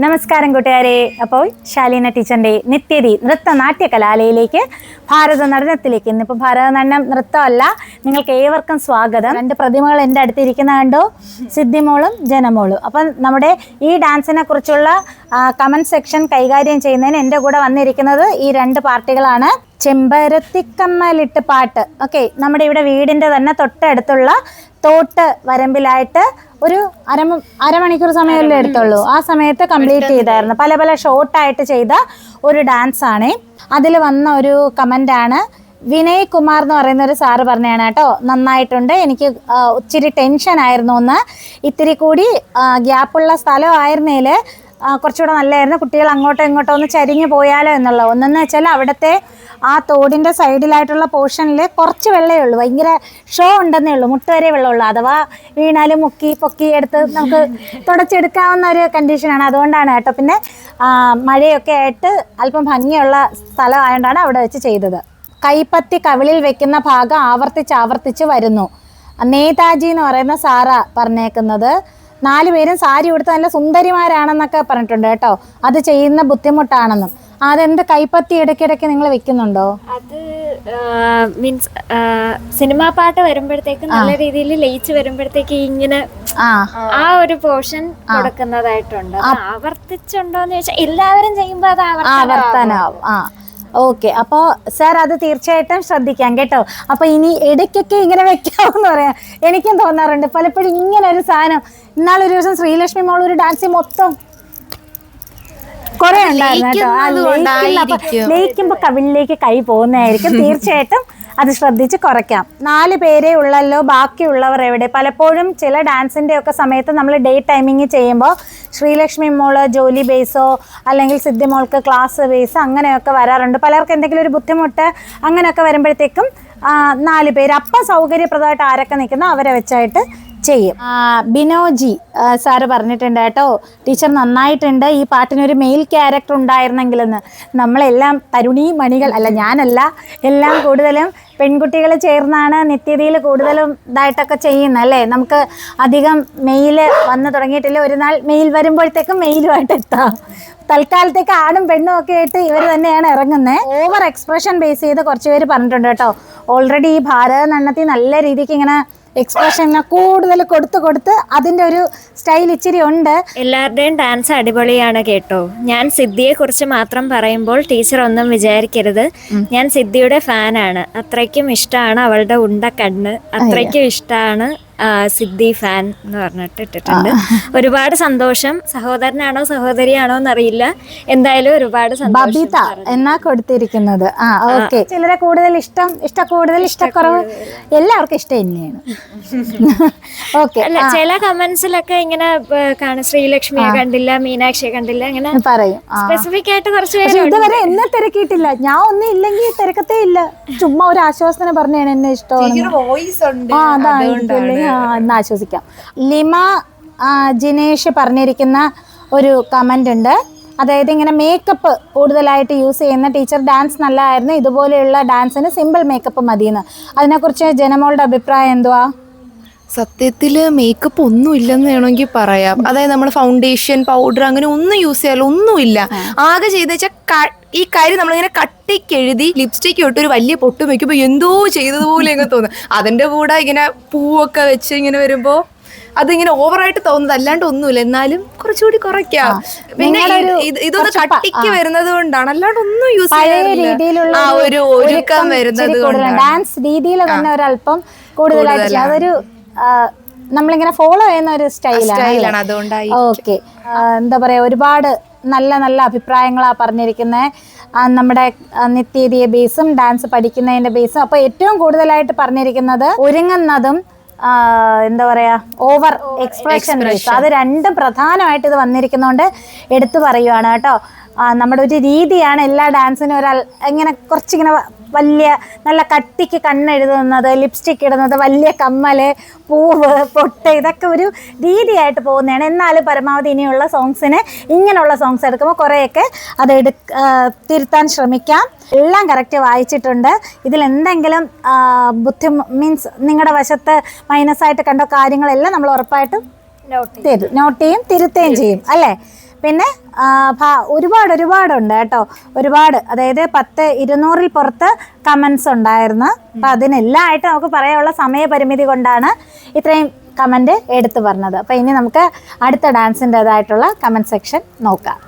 നമസ്കാരം കൂട്ടുകാരെ. അപ്പോൾ ശാലീന ടീച്ചറിന്റെ നിത്യതി നൃത്ത നാട്യ കലാലയിലേക്ക് ഭാരത നടനത്തിലേക്ക്. ഇന്നിപ്പോൾ ഭാരതനടനം നൃത്തമല്ല നിങ്ങൾക്ക് ഏവർക്കും സ്വാഗതം. രണ്ട് പ്രതിമകൾ എന്റെ അടുത്തിരിക്കുന്ന കണ്ടോ? സിദ്ധിമോളും ജനമോളും. അപ്പം നമ്മുടെ ഈ ഡാൻസിനെ കുറിച്ചുള്ള കമന്റ് സെക്ഷൻ കൈകാര്യം ചെയ്യുന്നതിന് എന്റെ കൂടെ വന്നിരിക്കുന്നത് ഈ രണ്ട് പാർട്ടികളാണ്. ചെമ്പരത്തിക്കമ്മലിട്ട് പാട്ട്. ഓക്കെ നമ്മുടെ ഇവിടെ വീടിന്റെ തന്നെ തൊട്ടടുത്തുള്ള തോട്ട് വരമ്പിലായിട്ട് ഒരു അര അരമണിക്കൂർ സമയമല്ലേ എടുത്തുള്ളൂ. ആ സമയത്ത് കംപ്ലീറ്റ് ചെയ്തായിരുന്നു. പല പല ഷോർട്ടായിട്ട് ചെയ്ത ഒരു ഡാൻസ് ആണ്. അതിൽ വന്ന ഒരു കമന്റ് ആണ്. വിനയ് കുമാർ എന്ന് പറയുന്ന ഒരു സാറ് പറഞ്ഞതാണ് കേട്ടോ. നന്നായിട്ടുണ്ട്. എനിക്ക് ഒത്തിരി ടെൻഷൻ ആയിരുന്നു ഒന്ന്. ഇത്തിരി കൂടി ഗ്യാപ്പുള്ള സ്ഥലമായിരുന്നേൽ കുറച്ചുകൂടെ നല്ലതായിരുന്നു. കുട്ടികൾ അങ്ങോട്ടോ ഇങ്ങോട്ടോ ഒന്ന് ചരിഞ്ഞു പോയാലോ എന്നുള്ള ഒന്നെന്ന് വെച്ചാൽ അവിടുത്തെ ആ തോടിന്റെ സൈഡിലായിട്ടുള്ള പോർഷനിൽ കുറച്ച് വെള്ളമേ ഉള്ളൂ. ഭയങ്കര ഷോ ഉണ്ടെന്നേ ഉള്ളൂ. മുട്ട് വരെ വെള്ളമുള്ളൂ. അഥവാ വീണാലും മുക്കി പൊക്കി എടുത്ത് നമുക്ക് തുടച്ചെടുക്കാവുന്ന ഒരു കണ്ടീഷനാണ്. അതുകൊണ്ടാണ് കേട്ടോ. പിന്നെ മഴയൊക്കെ ആയിട്ട് അല്പം ഭംഗിയുള്ള സ്ഥലമായതുകൊണ്ടാണ് അവിടെ വെച്ച് ചെയ്തത്. കൈപ്പത്തി കവിളിൽ വെക്കുന്ന ഭാഗം ആവർത്തിച്ച് ആവർത്തിച്ച് വരുന്നു. നേതാജി എന്ന് പറയുന്ന സാറ പറഞ്ഞേക്കുന്നത്. നാല് പേരും സാരി ഉടുത്ത് നല്ല സുന്ദരിമാരാണെന്നൊക്കെ പറഞ്ഞിട്ടുണ്ട് കേട്ടോ. അത് ചെയ്യുന്ന ബുദ്ധിമുട്ടാണെന്നും. അതെന്ത് കൈപ്പത്തി ഇടയ്ക്കിടയ്ക്ക് നിങ്ങൾ വെക്കുന്നുണ്ടോ? അത് മീൻസ് സിനിമാ പാട്ട് വരുമ്പോഴത്തേക്ക് നല്ല രീതിയിൽ ലയിച്ച് വരുമ്പോഴത്തേക്ക് ഇങ്ങനെ ആ. ഒരു പോർഷൻ കൊടുക്കുന്നതായിട്ടുണ്ട്. ആവർത്തിച്ചുണ്ടോന്ന് ചോദിച്ചാൽ എല്ലാവരും ചെയ്യുമ്പോ അത് ആവർത്തനം ആവർത്തനാവും. ഓക്കെ അപ്പോൾ സാർ അത് തീർച്ചയായിട്ടും ശ്രദ്ധിക്കാം കേട്ടോ. അപ്പോൾ ഇനി ഇടയ്ക്കൊക്കെ ഇങ്ങനെ വെക്കാമെന്ന് പറയാം. എനിക്കും തോന്നാറുണ്ട്. പലപ്പോഴും ഇങ്ങനെ ഒരു സാധനം. ഇന്നാളൊരു ദിവസം ശ്രീലക്ഷ്മി മോൾ ഒരു ഡാൻസ് മൊത്തം കുറെ ഉണ്ടായിരുന്നു കേട്ടോ. ലയിക്കുമ്പോ കവിളിലേക്ക് കൈ പോകുന്നതായിരിക്കും. തീർച്ചയായിട്ടും അത് ശ്രദ്ധിച്ച് കുറയ്ക്കാം. നാല് പേരേ ഉള്ളല്ലോ ബാക്കിയുള്ളവർ എവിടെ? പലപ്പോഴും ചില ഡാൻസിന്റെ ഒക്കെ സമയത്ത് നമ്മൾ ഡേ ടൈമിങ് ചെയ്യുമ്പോൾ ശ്രീലക്ഷ്മി മോൾ ജോലി ബേസോ അല്ലെങ്കിൽ സിദ്ധി മോൾക്ക് ക്ലാസ് ബേസ് അങ്ങനെയൊക്കെ വരാറുണ്ട്. പലർക്കും എന്തെങ്കിലും ഒരു ബുദ്ധിമുട്ട് അങ്ങനെയൊക്കെ വരുമ്പോഴത്തേക്കും നാല് പേര്. അപ്പം സൗകര്യപ്രദമായിട്ട് ആരൊക്കെ നിൽക്കുന്നോ അവരെ വെച്ചായിട്ട് ചെയ്യും. ബിനോജി സാറ് പറഞ്ഞിട്ടുണ്ട് കേട്ടോ ടീച്ചർ നന്നായിട്ടുണ്ട് ഈ പാട്ടിനൊരു മെയിൽ ക്യാരക്ടർ ഉണ്ടായിരുന്നെങ്കിലെന്ന്. നമ്മളെല്ലാം തരുണി മണികൾ അല്ല ഞാനല്ല എല്ലാം കൂടുതലും പെൺകുട്ടികൾ ചേർന്നാണ് നിത്യതയിൽ കൂടുതലും ഇതായിട്ടൊക്കെ ചെയ്യുന്നത് അല്ലേ? നമുക്ക് അധികം മെയിൽ വന്നു തുടങ്ങിയിട്ടില്ല ഒരു നാൾ മെയിൽ വരുമ്പോഴത്തേക്കും മെയിലുമായിട്ട് എത്താം. തൽക്കാലത്തേക്ക് ആണും പെണ്ണും ഒക്കെ ആയിട്ട് ഇവർ തന്നെയാണ് ഇറങ്ങുന്നത് ഓവർ എക്സ്പ്രഷൻ ബേസ് ചെയ്ത് കുറച്ച് പേര് പറഞ്ഞിട്ടുണ്ട് കേട്ടോ. ഓൾറെഡി ഈ ഭാരത നണ്ണത്തിൽ നല്ല രീതിക്ക് ഇങ്ങനെ എക്സ്പ്രഷൻ കൂടുതൽ കൊടുത്ത് കൊടുത്ത് അതിന്റെ ഒരു സ്റ്റൈൽ ഇച്ചിരി ഉണ്ട്. എല്ലാവരുടെയും ഡാൻസ് അടിപൊളിയാണ് കേട്ടോ. ഞാൻ സിദ്ധിയെ കുറിച്ച് മാത്രം പറയുമ്പോൾ ടീച്ചർ ഒന്നും വിചാരിക്കരുത്. ഞാൻ സിദ്ധിയുടെ ഫാനാണ് അത്രയ്ക്കും ഇഷ്ടമാണ് അവളുടെ ഉണ്ട കണ്ണ്. അത്രയ്ക്കും ഇഷ്ടമാണ് സിദ്ധി ഫാൻ എന്ന് പറഞ്ഞിട്ട് ഇട്ടിട്ടുണ്ട്. ഒരുപാട് സന്തോഷം. സഹോദരനാണോ സഹോദരിയാണോ എന്നറിയില്ല. എന്തായാലും ഒരുപാട് സന്തോഷം ബബിത എന്നാ കൊടുത്തിരിക്കുന്നത്? ആ ഓക്കെ. ചിലരെ കൂടുതൽ ഇഷ്ടം ഇഷ്ട കൂടുതൽ ഇഷ്ടക്കുറവ് എല്ലാവർക്കും ഇഷ്ടം തന്നെയാണ്. ഓക്കെ അല്ല ചില കമന്റ്സിലൊക്കെ ഇങ്ങനെ കാണും ശ്രീലക്ഷ്മിയെ കണ്ടില്ല മീനാക്ഷിയെ കണ്ടില്ല അങ്ങനെ പറയും. സ്പെസിഫിക് ആയിട്ട് കുറച്ച് ഇതുവരെ എന്നെ തിരക്കിയിട്ടില്ല. ഞാൻ ഒന്നും ഇല്ലെങ്കിൽ തിരക്കത്തേ ഇല്ല. ചുമ്മാ ഒരു ആശ്വാസന പറഞ്ഞാണ് എന്നെ ഇഷ്ടം ആ അതാണ് എന്ന് ആശ്വസിക്കാം. ലിമ ജിനേഷ് പറഞ്ഞിരിക്കുന്ന ഒരു കമന്റ് ഉണ്ട്. അതായത് ഇങ്ങനെ മേക്കപ്പ് കൂടുതലായിട്ട് യൂസ് ചെയ്യുന്ന ടീച്ചർ ഡാൻസ് നല്ലതായിരുന്നു ഇതുപോലെയുള്ള ഡാൻസിന് സിമ്പിൾ മേക്കപ്പ് മതിയെന്ന്. അതിനെക്കുറിച്ച് ജനമോളുടെ അഭിപ്രായം എന്തുവാ? സത്യത്തിൽ മേക്കപ്പ് ഒന്നും ഇല്ലെന്ന് വേണമെങ്കിൽ പറയാം. അതായത് നമ്മൾ ഫൗണ്ടേഷൻ പൗഡർ അങ്ങനെ ഒന്നും യൂസ് ചെയ്യാൻ ഒന്നുമില്ല. ആകെ ചെയ്ത വെച്ചാൽ ഈ കാര്യം നമ്മളിങ്ങനെ കട്ടിക്കെഴുതി ലിപ്സ്റ്റിക് ഇട്ട് ഒരു വലിയ പൊട്ട് വെക്കുമ്പോൾ എന്തോ ചെയ്തതുപോലെ ഇങ്ങനെ തോന്നും. അതിന്റെ കൂടെ ഇങ്ങനെ പൂവൊക്കെ വെച്ച് ഇങ്ങനെ വരുമ്പോൾ അതിങ്ങനെ ഓവറായിട്ട് തോന്നുന്നത് അല്ലാണ്ട് ഒന്നുമില്ല. എന്നാലും കുറച്ചുകൂടി കുറയ്ക്കാം. പിന്നെ ഇതൊന്ന് കട്ടിക്ക് വരുന്നത് കൊണ്ടാണ്. അല്ലാണ്ട് ഒന്നും യൂസ് ആ ഒരു ഒരുക്കം വരുന്നത് ഡാൻസ് രീതിയിൽ തന്നെ ഒരല്പം കൂടുതലായിട്ട്. അതൊരു നമ്മളിങ്ങനെ ഫോളോ ചെയ്യുന്ന ഒരു സ്റ്റൈലാണ് അതുകൊണ്ടായി ഓക്കെ എന്താ പറയാ ഒരുപാട് നല്ല നല്ല അഭിപ്രായങ്ങളാ പറഞ്ഞിരിക്കുന്നത് നമ്മുടെ നിത്യതിയെ ബേസും ഡാൻസ് പഠിക്കുന്നതിന്റെ ബേസും അപ്പൊ ഏറ്റവും കൂടുതലായിട്ട് പറഞ്ഞിരിക്കുന്നത് ഒരുങ്ങുന്നതും എന്താ പറയാ ഓവർ എക്സ്പ്രഷൻ ബേസ് അത് രണ്ടും പ്രധാനമായിട്ട് ഇത് വന്നിരിക്കുന്നതുകൊണ്ട് എടുത്തു പറയുവാണ് കേട്ടോ. നമ്മുടെ ഒരു രീതിയാണ് എല്ലാ ഡാൻസിനും ഒരാൾ ഇങ്ങനെ കുറച്ചിങ്ങനെ വലിയ നല്ല കട്ടിക്ക് കണ്ണെഴുതുന്നത് ലിപ്സ്റ്റിക് ഇടുന്നത് വലിയ കമ്മൽ പൂവ് പൊട്ട് ഇതൊക്കെ ഒരു രീതിയായിട്ട് പോകുന്നതാണ്. എന്നാലും പരമാവധി ഇനിയുള്ള സോങ്സിന് ഇങ്ങനെയുള്ള സോങ്സ് എടുക്കുമ്പോൾ കുറേയൊക്കെ അത് എടു തിരുത്താൻ ശ്രമിക്കാം. എല്ലാം കറക്റ്റ് വായിച്ചിട്ടുണ്ട്. ആ, ബുദ്ധി മീൻസ് നിങ്ങളുടെ വശത്ത് മൈനസ് ആയിട്ട് കണ്ട കാര്യങ്ങളെല്ലാം നമ്മൾ ഉറപ്പായിട്ടും തരും നോട്ട് ചെയ്യും തിരുത്തുകയും ചെയ്യും അല്ലേ? പിന്നെ ഒരുപാട് ഒരുപാടുണ്ട് കേട്ടോ. ഒരുപാട് അതായത് പത്ത് ഇരുന്നൂറിൽ പുറത്ത് കമൻസ് ഉണ്ടായിരുന്നു. അപ്പം അതിനെല്ലാം ആയിട്ട് നമുക്ക് പറയാനുള്ള സമയപരിമിതി കൊണ്ടാണ് ഇത്രയും കമന്റ് എടുത്തു പറഞ്ഞത്. അപ്പം ഇനി നമുക്ക് അടുത്ത ഡാൻസിന്റെതായിട്ടുള്ള കമന്റ് സെക്ഷൻ നോക്കാം.